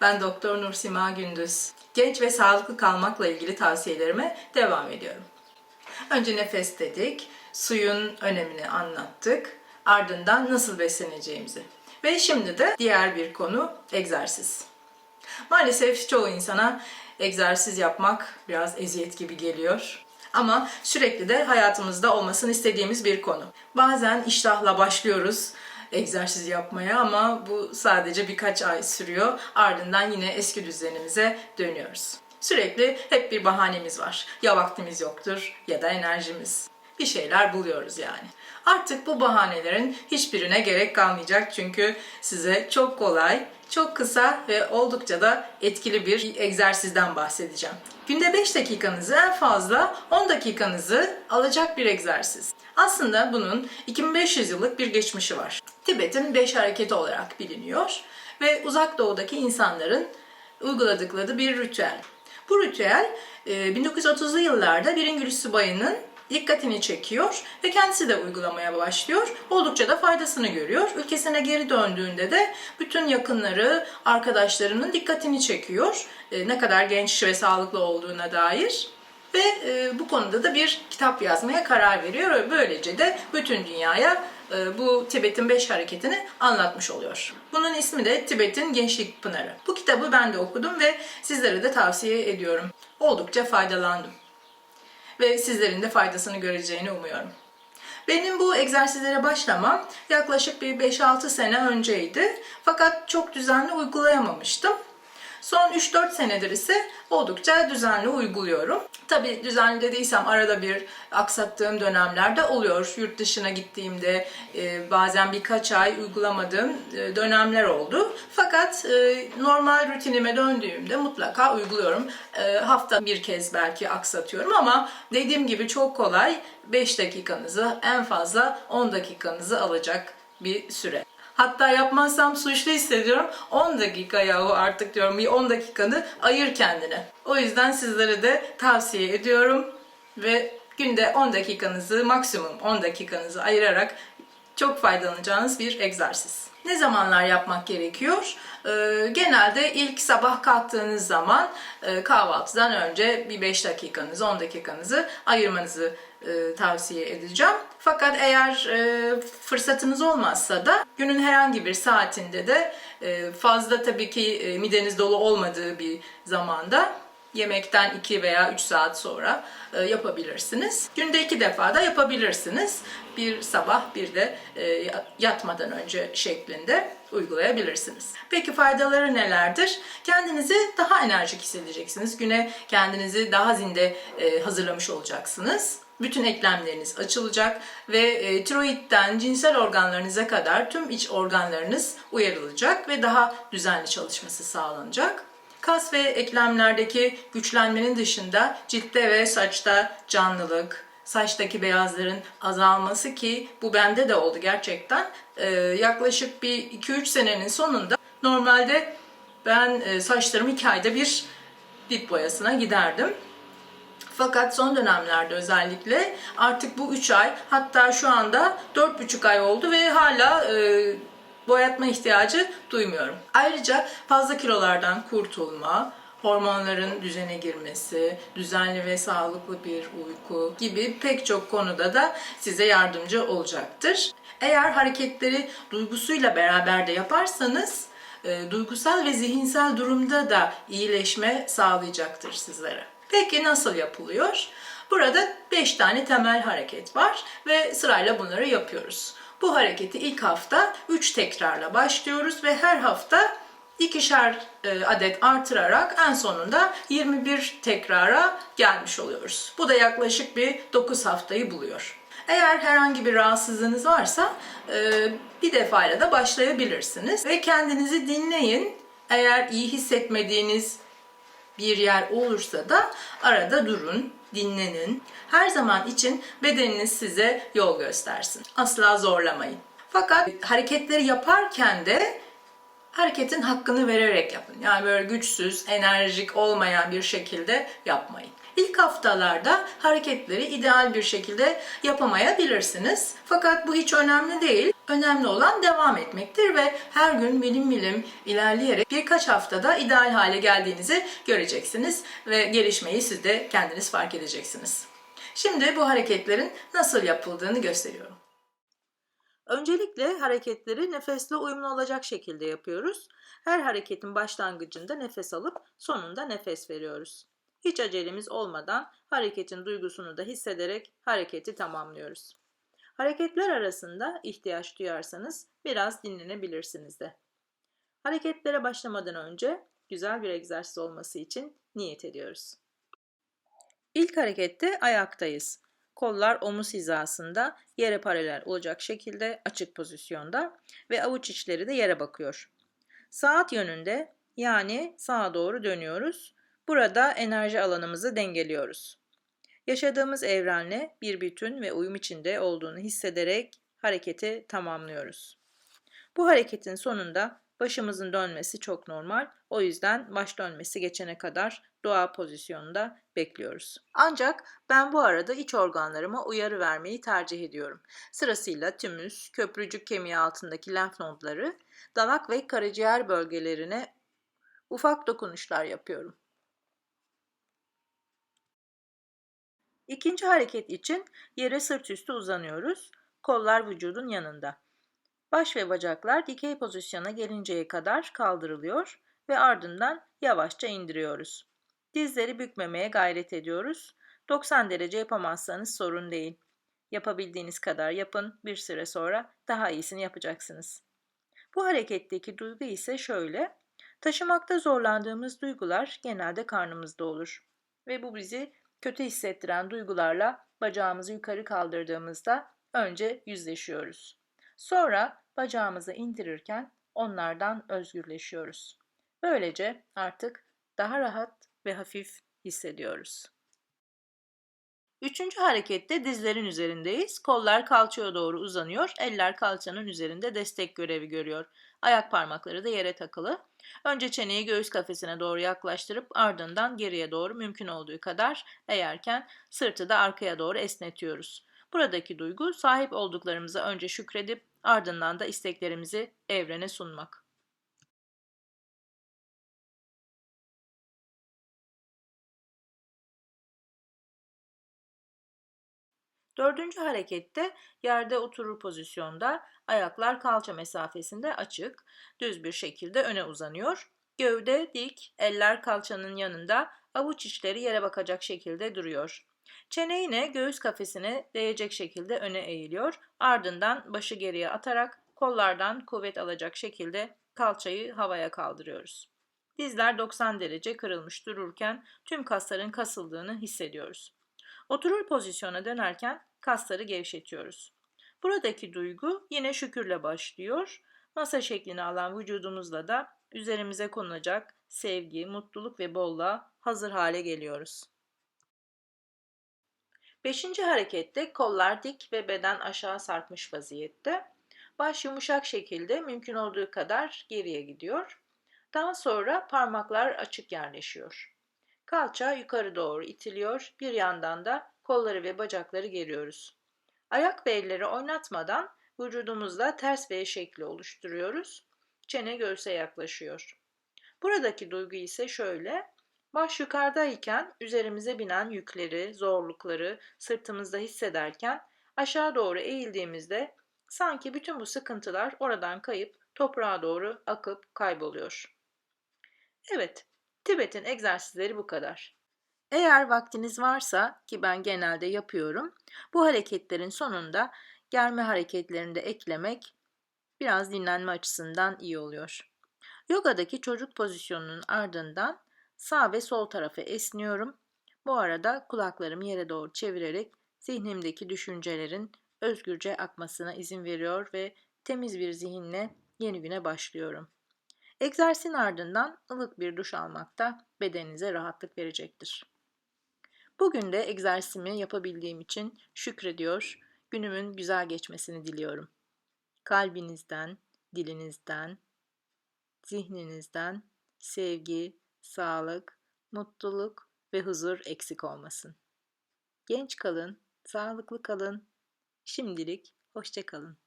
Ben Doktor Nursima Gündüz. Genç ve sağlıklı kalmakla ilgili tavsiyelerime devam ediyorum. Önce nefes dedik, suyun önemini anlattık, ardından nasıl besleneceğimizi. Ve şimdi de diğer bir konu egzersiz. Maalesef çoğu insana egzersiz yapmak biraz eziyet gibi geliyor. Ama sürekli de hayatımızda olmasını istediğimiz bir konu. Bazen iştahla başlıyoruz egzersiz yapmaya ama bu sadece birkaç ay sürüyor. Ardından yine eski düzenimize dönüyoruz. Sürekli hep bir bahanemiz var. Ya vaktimiz yoktur ya da enerjimiz. Bir şeyler buluyoruz yani. Artık bu bahanelerin hiçbirine gerek kalmayacak çünkü size çok kolay, çok kısa ve oldukça da etkili bir egzersizden bahsedeceğim. Günde 5 dakikanızı en fazla 10 dakikanızı alacak bir egzersiz. Aslında bunun 2500 yıllık bir geçmişi var. Tibet'in 5 hareketi olarak biliniyor ve uzak doğudaki insanların uyguladıkları bir ritüel. Bu ritüel e, 1930'lu yıllarda bir İngiliz subayının dikkatini çekiyor ve kendisi de uygulamaya başlıyor. Oldukça da faydasını görüyor. Ülkesine geri döndüğünde de bütün yakınları, arkadaşlarının dikkatini çekiyor. E, Ne kadar genç ve sağlıklı olduğuna dair. Ve e, bu konuda da bir kitap yazmaya karar veriyor ve böylece de bütün dünyaya e, bu Tibet'in 5 hareketini anlatmış oluyor. Bunun ismi de Tibet'in Gençlik Pınarı. Bu kitabı ben de okudum ve sizlere de tavsiye ediyorum. Oldukça faydalandım ve sizlerin de faydasını göreceğini umuyorum. Benim bu egzersizlere başlamam yaklaşık bir 5-6 sene önceydi. Fakat çok düzenli uygulayamamıştım. Son 3-4 senedir ise oldukça düzenli uyguluyorum. Tabii düzenli dediysem arada bir aksattığım dönemlerde oluyor. Yurt dışına gittiğimde e, bazen birkaç ay uygulamadığım e, dönemler oldu. Fakat e, normal rutinime döndüğümde mutlaka uyguluyorum. Hafta bir kez belki aksatıyorum ama dediğim gibi çok kolay 5 dakikanızı en fazla 10 dakikanızı alacak bir süre. Hatta yapmazsam suçlu hissediyorum. 10 dakika yahu artık diyorum bir 10 dakikanı ayır kendine. O yüzden sizlere de tavsiye ediyorum ve günde 10 dakikanızı maksimum 10 dakikanızı ayırarak çok faydalanacağınız bir egzersiz. Ne zamanlar yapmak gerekiyor? Ee, genelde ilk sabah kalktığınız zaman e, kahvaltıdan önce bir 5 dakikanızı, 10 dakikanızı ayırmanızı e, tavsiye edeceğim. Fakat eğer e, fırsatınız olmazsa da günün herhangi bir saatinde de e, fazla tabii ki e, mideniz dolu olmadığı bir zamanda yemekten 2 veya 3 saat sonra e, yapabilirsiniz. Günde 2 defa da yapabilirsiniz. Bir sabah bir de e, yatmadan önce şeklinde uygulayabilirsiniz. Peki faydaları nelerdir? Kendinizi daha enerjik hissedeceksiniz. Güne kendinizi daha zinde e, hazırlamış olacaksınız. Bütün eklemleriniz açılacak ve e, tiroidden cinsel organlarınıza kadar tüm iç organlarınız uyarılacak ve daha düzenli çalışması sağlanacak. Kas ve eklemlerdeki güçlenmenin dışında ciltte ve saçta canlılık, saçtaki beyazların azalması ki bu bende de oldu gerçekten. Ee, yaklaşık bir 2-3 senenin sonunda normalde ben e, saçlarımı 2 ayda bir dip boyasına giderdim. Fakat son dönemlerde özellikle artık bu 3 ay hatta şu anda 4,5 ay oldu ve hala e, boyatma ihtiyacı duymuyorum. Ayrıca fazla kilolardan kurtulma, hormonların düzene girmesi, düzenli ve sağlıklı bir uyku gibi pek çok konuda da size yardımcı olacaktır. Eğer hareketleri duygusuyla beraber de yaparsanız e, duygusal ve zihinsel durumda da iyileşme sağlayacaktır sizlere. Peki nasıl yapılıyor? Burada 5 tane temel hareket var ve sırayla bunları yapıyoruz. Bu hareketi ilk hafta 3 tekrarla başlıyoruz ve her hafta ikişer e, adet artırarak en sonunda 21 tekrara gelmiş oluyoruz. Bu da yaklaşık bir 9 haftayı buluyor. Eğer herhangi bir rahatsızlığınız varsa e, bir defayla da başlayabilirsiniz ve kendinizi dinleyin. Eğer iyi hissetmediğiniz bir yer olursa da arada durun, dinlenin. Her zaman için bedeniniz size yol göstersin. Asla zorlamayın. Fakat hareketleri yaparken de hareketin hakkını vererek yapın. Yani böyle güçsüz, enerjik olmayan bir şekilde yapmayın. İlk haftalarda hareketleri ideal bir şekilde yapamayabilirsiniz. Fakat bu hiç önemli değil. Önemli olan devam etmektir ve her gün bilim bilim ilerleyerek birkaç haftada ideal hale geldiğinizi göreceksiniz ve gelişmeyi siz de kendiniz fark edeceksiniz. Şimdi bu hareketlerin nasıl yapıldığını gösteriyorum. Öncelikle hareketleri nefesle uyumlu olacak şekilde yapıyoruz. Her hareketin başlangıcında nefes alıp sonunda nefes veriyoruz. Hiç acelemiz olmadan hareketin duygusunu da hissederek hareketi tamamlıyoruz. Hareketler arasında ihtiyaç duyarsanız biraz dinlenebilirsiniz de. Hareketlere başlamadan önce güzel bir egzersiz olması için niyet ediyoruz. İlk harekette ayaktayız. Kollar omuz hizasında yere paralel olacak şekilde açık pozisyonda ve avuç içleri de yere bakıyor. Saat yönünde yani sağa doğru dönüyoruz. Burada enerji alanımızı dengeliyoruz. Yaşadığımız evrenle bir bütün ve uyum içinde olduğunu hissederek hareketi tamamlıyoruz. Bu hareketin sonunda başımızın dönmesi çok normal. O yüzden baş dönmesi geçene kadar doğa pozisyonunda bekliyoruz. Ancak ben bu arada iç organlarıma uyarı vermeyi tercih ediyorum. Sırasıyla tümüs, köprücük kemiği altındaki lenf nodları, dalak ve karaciğer bölgelerine ufak dokunuşlar yapıyorum. İkinci hareket için yere sırt üstü uzanıyoruz. Kollar vücudun yanında. Baş ve bacaklar dikey pozisyona gelinceye kadar kaldırılıyor ve ardından yavaşça indiriyoruz. Dizleri bükmemeye gayret ediyoruz. 90 derece yapamazsanız sorun değil. Yapabildiğiniz kadar yapın, bir süre sonra daha iyisini yapacaksınız. Bu hareketteki duygu ise şöyle. Taşımakta zorlandığımız duygular genelde karnımızda olur ve bu bizi kötü hissettiren duygularla bacağımızı yukarı kaldırdığımızda önce yüzleşiyoruz. Sonra bacağımızı indirirken onlardan özgürleşiyoruz. Böylece artık daha rahat ve hafif hissediyoruz. Üçüncü harekette dizlerin üzerindeyiz. Kollar kalçaya doğru uzanıyor. Eller kalçanın üzerinde destek görevi görüyor. Ayak parmakları da yere takılı. Önce çeneyi göğüs kafesine doğru yaklaştırıp ardından geriye doğru mümkün olduğu kadar eğerken sırtı da arkaya doğru esnetiyoruz. Buradaki duygu sahip olduklarımıza önce şükredip ardından da isteklerimizi evrene sunmak. Dördüncü harekette yerde oturur pozisyonda ayaklar kalça mesafesinde açık, düz bir şekilde öne uzanıyor. Gövde dik, eller kalçanın yanında, avuç içleri yere bakacak şekilde duruyor. Çene yine göğüs kafesine değecek şekilde öne eğiliyor. Ardından başı geriye atarak kollardan kuvvet alacak şekilde kalçayı havaya kaldırıyoruz. Dizler 90 derece kırılmış dururken tüm kasların kasıldığını hissediyoruz. Oturur pozisyona dönerken kasları gevşetiyoruz. Buradaki duygu yine şükürle başlıyor. Masa şeklini alan vücudumuzla da üzerimize konulacak sevgi, mutluluk ve bolluğa hazır hale geliyoruz. Beşinci harekette kollar dik ve beden aşağı sarkmış vaziyette. Baş yumuşak şekilde mümkün olduğu kadar geriye gidiyor. Daha sonra parmaklar açık yerleşiyor. Kalça yukarı doğru itiliyor. Bir yandan da kolları ve bacakları geriyoruz. Ayak ve elleri oynatmadan vücudumuzla ters V şekli oluşturuyoruz. Çene göğse yaklaşıyor. Buradaki duygu ise şöyle. Baş yukarıdayken üzerimize binen yükleri, zorlukları sırtımızda hissederken aşağı doğru eğildiğimizde sanki bütün bu sıkıntılar oradan kayıp toprağa doğru akıp kayboluyor. Evet, Tibet'in egzersizleri bu kadar. Eğer vaktiniz varsa ki ben genelde yapıyorum, bu hareketlerin sonunda germe hareketlerini de eklemek biraz dinlenme açısından iyi oluyor. Yogadaki çocuk pozisyonunun ardından sağ ve sol tarafa esniyorum. Bu arada kulaklarımı yere doğru çevirerek zihnimdeki düşüncelerin özgürce akmasına izin veriyor ve temiz bir zihinle yeni güne başlıyorum. Egzersizin ardından ılık bir duş almak da bedeninize rahatlık verecektir. Bugün de egzersizimi yapabildiğim için şükrediyor, günümün güzel geçmesini diliyorum. Kalbinizden, dilinizden, zihninizden sevgi, sağlık, mutluluk ve huzur eksik olmasın. Genç kalın, sağlıklı kalın. Şimdilik hoşça kalın.